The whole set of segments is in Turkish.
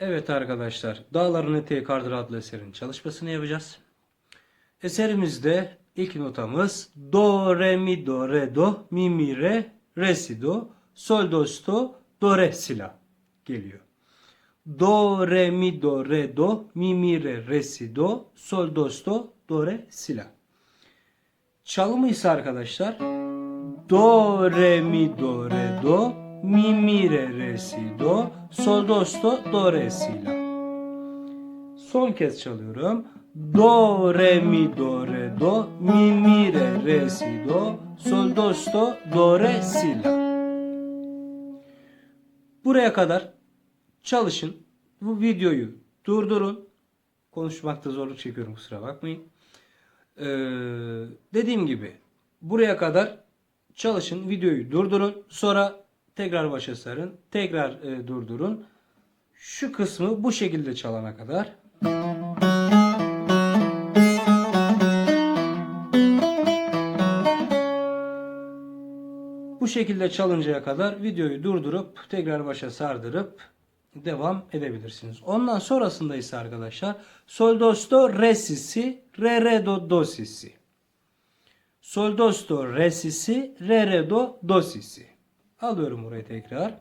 Evet arkadaşlar, Dağların Eteği Kardır adlı eserin çalışmasını yapacağız. Eserimizde ilk notamız Do, Re, Mi, Do, Re, Do, Mi, Mi, Re, Re, Si, Do, Sol, Do, Si, Do, Do, Re, Si, La geliyor. Do, Re, Mi, Do, Re, Do, Mi, Mi, Re, Re, Si, Do, Sol, Do, Si, Do, Do, Re, Si, La. Çalımı ise arkadaşlar Do, Re, Mi, Do, Re, Do, Mi, Mi, Re, Re, Si, Do, Sol, Do, Si, Do, Re, Si, La. Son kez çalıyorum. Do, Re, Mi, Do, Re, Do, Mi, Mi, Re, Re, Si, Do, Sol, Do, Si, Do, Do, Re, Si, La. Buraya kadar çalışın. Bu videoyu durdurun. Konuşmakta zorluk çekiyorum kusura bakmayın. Ee, dediğim gibi buraya kadar çalışın. Videoyu durdurun. Sonra tekrar başa sarın. Tekrar e, durdurun. Şu kısmı bu şekilde çalana kadar. Bu şekilde çalıncaya kadar videoyu durdurup tekrar başa sardırıp devam edebilirsiniz. Ondan sonrasında ise arkadaşlar sol do si do re si si re re do do si si. Sol do si do re si si re re do do si si. Alıyorum burayı tekrar.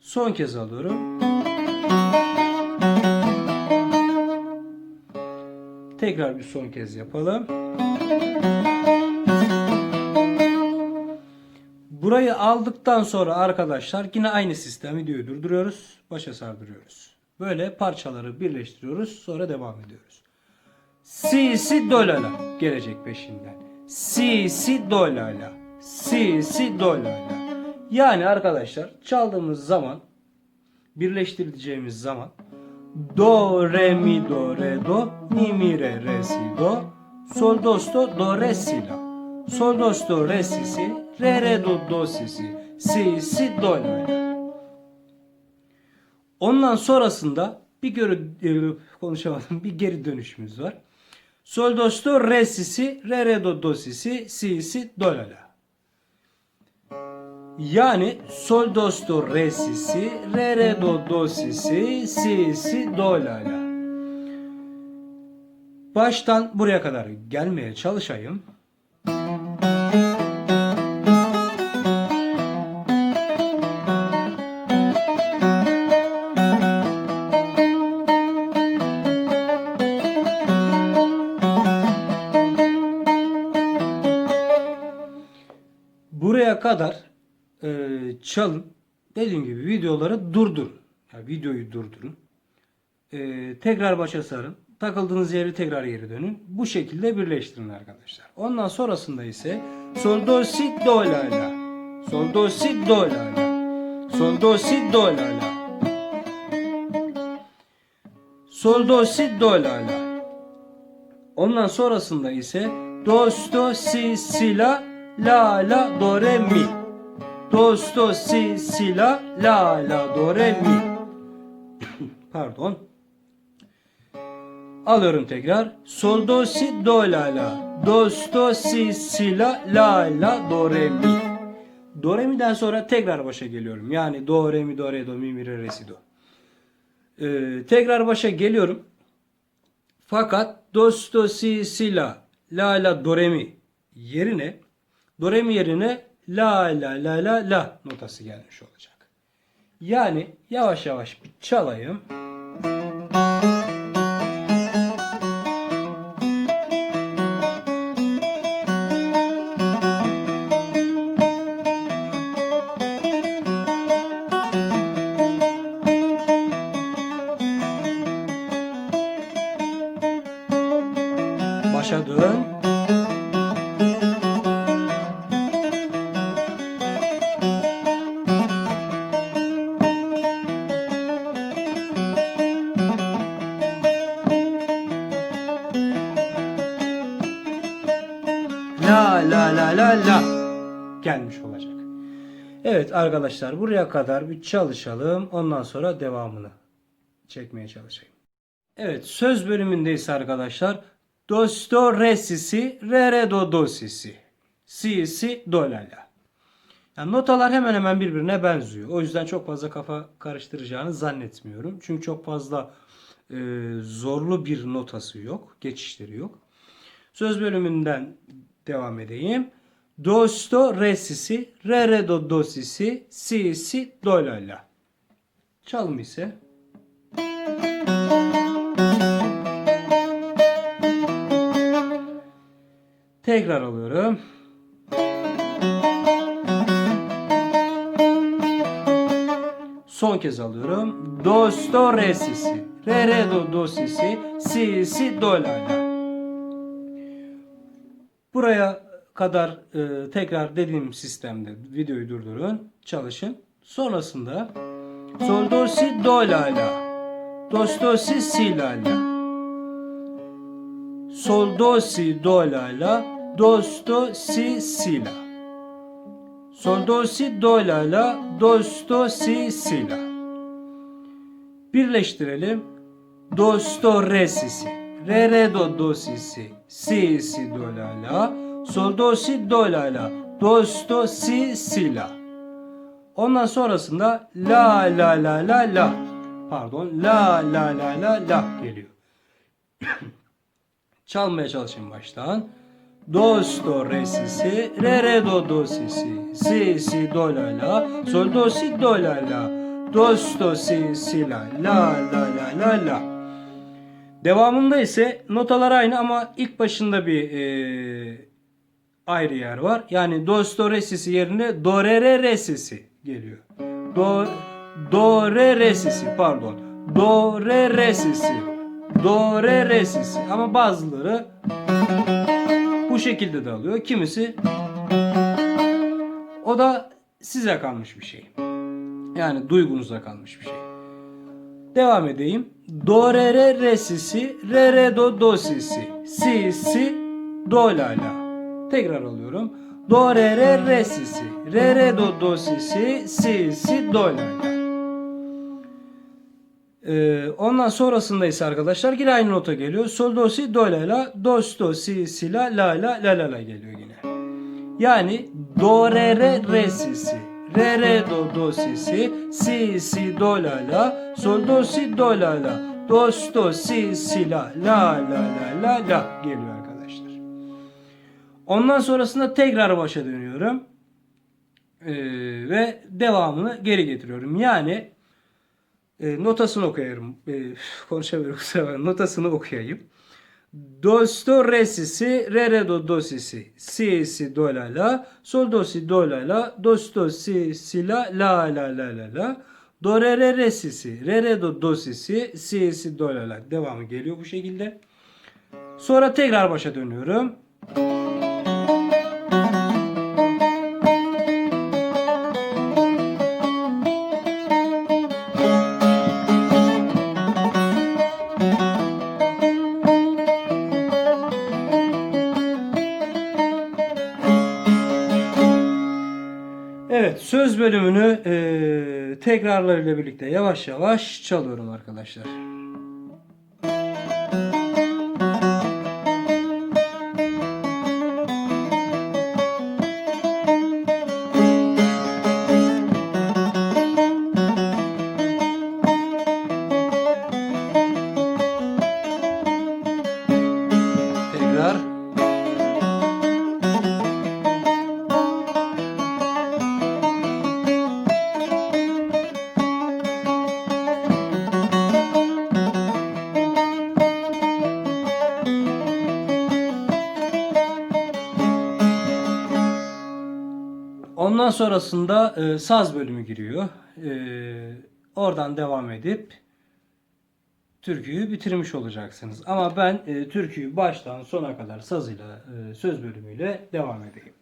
Son kez alıyorum. Tekrar bir son kez yapalım. Burayı aldıktan sonra arkadaşlar yine aynı sistem videoyu durduruyoruz. Başa sardırıyoruz. Böyle parçaları birleştiriyoruz. Sonra devam ediyoruz. Si si do la la gelecek peşinden. Si si do la la. Si si do la la. Yani arkadaşlar çaldığımız zaman birleştireceğimiz zaman Do, re, mi, do, re, do, mi, mi, re, re, si, do, sol, do, si, do, re, si, la. Sol, do, si, do, re, si, si, re, re, do, do, si, si, si, si, do, la, la. Ondan sonrasında bir geri, e, konuşamadım, bir geri dönüşümüz var. Sol, do, do, re, si, si, re, re, do, do, si, si, si, si, do, la, la. Yani sol do do re si si re re do do si si si si do la la. Baştan buraya kadar gelmeye çalışayım. Buraya kadar e, çalın. Dediğim gibi videoları durdurun. Yani videoyu durdurun. E, tekrar başa sarın. Takıldığınız yeri tekrar geri dönün. Bu şekilde birleştirin arkadaşlar. Ondan sonrasında ise sol do si do la la. Sol do si do la la. Sol do si do la la. Sol do si do la la. Ondan sonrasında ise do do si si la la la do re mi. Do si do si si la la la do re mi. Pardon. Alıyorum tekrar. Sol do si do la la. Do si do si si la la la do re mi. Do re mi'den sonra tekrar başa geliyorum. Yani do re mi do re do mi mi re re si do. Ee, tekrar başa geliyorum. Fakat do si do si si la la la do re mi yerine do re mi yerine la la la la la notası gelmiş olacak. Yani yavaş yavaş bir çalayım. Başa dön. Evet arkadaşlar buraya kadar bir çalışalım. Ondan sonra devamını çekmeye çalışayım. Evet söz bölümündeyiz arkadaşlar. Do si do re si si re re do do si si. Si si do la la. Yani notalar hemen hemen birbirine benziyor. O yüzden çok fazla kafa karıştıracağını zannetmiyorum. Çünkü çok fazla e, zorlu bir notası yok. Geçişleri yok. Söz bölümünden devam edeyim. Do, sto, re, si, si, re, re, do, do, si, si, si, si, do, la, la. Çalım ise tekrar alıyorum. Son kez alıyorum. Do, sto, re, si, si. Re, re, do, do, si, si. Si, si, do, la, la. Buraya kadar e, tekrar dediğim sistemde videoyu durdurun. Çalışın. Sonrasında sol, do, si, do, la, la. Do, sto, si, si, la, la. Sol, do, si, do, la, la. Do, sto, si, si, la. Sol, do, si, do, la, la. Do, sto, si, si, la. Birleştirelim. Do, sto, re, si, si. Re, re, do, do, si, si. Si, si, do, la, la. Sol, do, si, do, la, la. Do, sto, si, si, la. Ondan sonrasında la, la, la, la, la. Pardon. La, la, la, la, la geliyor. Çalmaya çalışayım baştan. Do, sto, re, si, si, re, re, do, do, si, si, si, si, do, la, la, sol, do, si, do, la, la, do, sto, si, si, la, la, la, la, la, la. Devamında ise notalar aynı ama ilk başında bir e, ayrı yer var. Yani do, re, si, si yerine do, re, re, re, si, si geliyor. Do, do, re, re, si, si pardon. Do, re, re, si, si. Do, re, re, si, si. Ama bazıları bu şekilde de alıyor. Kimisi o da size kalmış bir şey. Yani duygunuza kalmış bir şey. Devam edeyim. Do re re re si si re re do do si si si si do la la. Tekrar alıyorum. Do re re re si si re re do do si si si si do la la. Ee, ondan sonrasında ise arkadaşlar yine aynı nota geliyor. Sol do si do la la do sto si si la la la la la la geliyor yine. Yani do re re re si si re re do do si si si si do la la sol do si do la la do sto si si la la la la la la geliyor. Ondan sonrasında tekrar başa dönüyorum. Ee, ve devamını geri getiriyorum. Yani e, notasını okuyayım. E, konuşamıyorum kusura bakmayın. Notasını okuyayım. Do, sto, re, si, si, re, re, do, do, si, si. Si, si, do, la, la. Sol, do, si, do, la, la. Do, sto, si, si, la, la, la, la, la, la. Do, re, re, re, si, si. Re, re, do, do, si, si. Si, si, do, la, la. Devamı geliyor bu şekilde. Sonra tekrar başa dönüyorum. Evet söz bölümünü eee tekrarlarıyla birlikte yavaş yavaş çalıyorum arkadaşlar. Ondan sonrasında e, saz bölümü giriyor. E, oradan devam edip türküyü bitirmiş olacaksınız. Ama ben e, türküyü baştan sona kadar sazıyla, e, söz bölümüyle devam edeyim.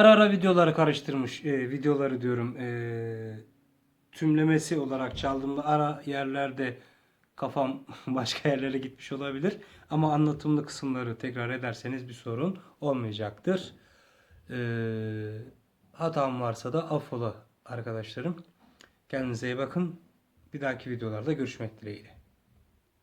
Ara ara videoları karıştırmış. e, videoları diyorum. e, tümlemesi olarak çaldığımda ara yerlerde kafam başka yerlere gitmiş olabilir. Ama anlatımlı kısımları tekrar ederseniz bir sorun olmayacaktır. E, hatam varsa da affola arkadaşlarım. Kendinize iyi bakın. Bir dahaki videolarda görüşmek dileğiyle.